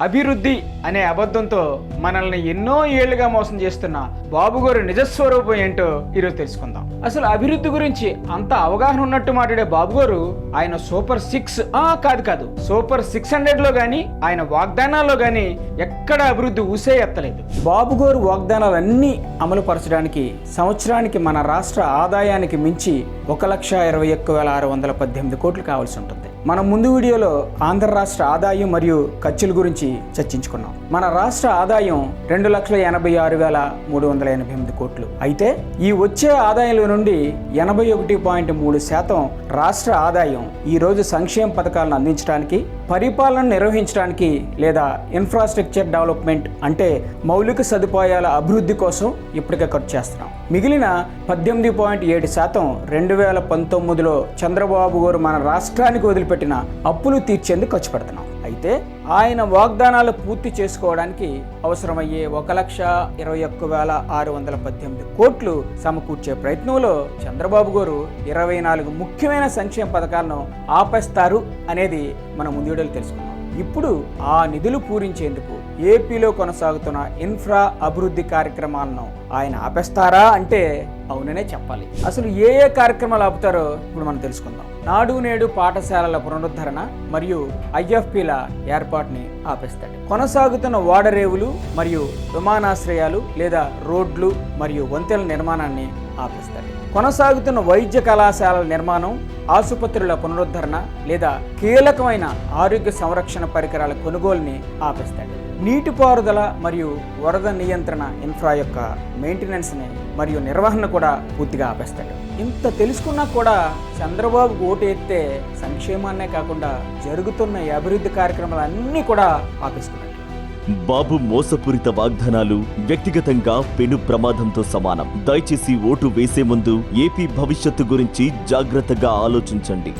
అభివృద్ధి అనే అబద్ధంతో మనల్ని ఎన్నో ఏళ్ళుగా మోసం చేస్తున్న బాబు గారు నిజస్వరూపం ఏంటో ఈరోజు తెలుసుకుందాం. అసలు అభివృద్ధి గురించి అంత అవగాహన ఉన్నట్టు మాట్లాడే బాబు గారు ఆయన సూపర్ సిక్స్ ఆ కాదు కాదు సూపర్ సిక్స్ హండ్రెడ్లో గానీ ఆయన వాగ్దానాల్లో గానీ ఎక్కడ అభివృద్ధి ఊసే ఎత్తలేదు. బాబు గారు వాగ్దానాలన్నీ అమలు పరచడానికి సంవత్సరానికి మన రాష్ట్ర ఆదాయానికి మించి ఒక లక్ష ఇరవై ఒక్క వేల ఆరు వందల పద్దెనిమిది కోట్లు కావాల్సి ఉంటుంది. మనం ముందు వీడియోలో ఆంధ్ర రాష్ట్ర ఆదాయం మరియు ఖర్చుల గురించి చర్చించుకున్నాం. మన రాష్ట్ర ఆదాయం రెండు లక్షల ఎనభై ఆరు వేల మూడు వందల ఎనభై ఎనిమిది కోట్లు. అయితే ఈ వచ్చే ఆదాయంలో నుండి ఎనభై ఒకటి పాయింట్ మూడు శాతం రాష్ట్ర ఆదాయం ఈరోజు సంక్షేమ పథకాలను అందించడానికి పరిపాలన నిర్వహించడానికి లేదా ఇన్ఫ్రాస్ట్రక్చర్ డెవలప్మెంట్ అంటే మౌలిక సదుపాయాల అభివృద్ధి కోసం ఇప్పటికే ఖర్చు చేస్తున్నాం. మిగిలిన పద్దెనిమిది పాయింట్ ఏడు శాతం రెండు వేల పంతొమ్మిదిలో చంద్రబాబు గారు మన రాష్ట్రానికి వదిలిపెట్టిన అప్పులు తీర్చేందుకు ఖర్చు పెడుతున్నాం. అయితే ఆయన వాగ్దానాలు పూర్తి చేసుకోవడానికి అవసరమయ్యే ఒక లక్ష ఇరవై ఒక్క వేల ఆరు వందల పద్దెనిమిది కోట్లు సమకూర్చే ప్రయత్నంలో చంద్రబాబు గారు ఇరవై నాలుగు ముఖ్యమైన సంక్షేమ పథకాలను ఆపేస్తారు అనేది మనం ముందు తెలుసుకున్నాం. ఇప్పుడు ఆ నిధులు పూరించేందుకు ఏపీలో కొనసాగుతున్న ఇన్ఫ్రా అభివృద్ధి కార్యక్రమాలను ఆయన ఆపేస్తారా అంటే అవుననే చెప్పాలి. అసలు ఏ ఏ కార్యక్రమాలు ఆపుతారో ఇప్పుడు మనం తెలుసుకుందాం. నాడు నేడు పాఠశాలల పునరుద్ధరణ మరియు ఐఎఫ్పిల ఏర్పాటుని ఆపేస్తాడు. కొనసాగుతున్న ఓడరేవులు మరియు విమానాశ్రయాలు లేదా రోడ్లు మరియు వంతెల నిర్మాణాన్ని ఆపిస్తారు. కొనసాగుతున్న వైద్య కళాశాలల నిర్మాణం ఆసుపత్రుల పునరుద్ధరణ లేదా కీలకమైన ఆరోగ్య సంరక్షణ పరికరాల కొనుగోలుని ఆపేస్తాడు. నీటిపారుదల మరియు వరద నియంత్రణ ఇన్ఫ్రా యొక్క మెయింటెనెన్స్ని మరియు నిర్వహణ కూడా పూర్తిగా ఆపేస్తాడు. ఇంత తెలుసుకున్నా కూడా చంద్రబాబు ఓటు ఎత్తే సంక్షేమాన్నే కాకుండా జరుగుతున్న అభివృద్ధి కార్యక్రమాలన్నీ కూడా ఆపేసుకున్నాడు. బాబు మోసపూరిత వాగ్దానాలు వ్యక్తిగతంగా పెను ప్రమాదంతో సమానం. దయచేసి ఓటు వేసే ముందు ఏపీ భవిష్యత్తు గురించి జాగ్రత్తగా ఆలోచించండి.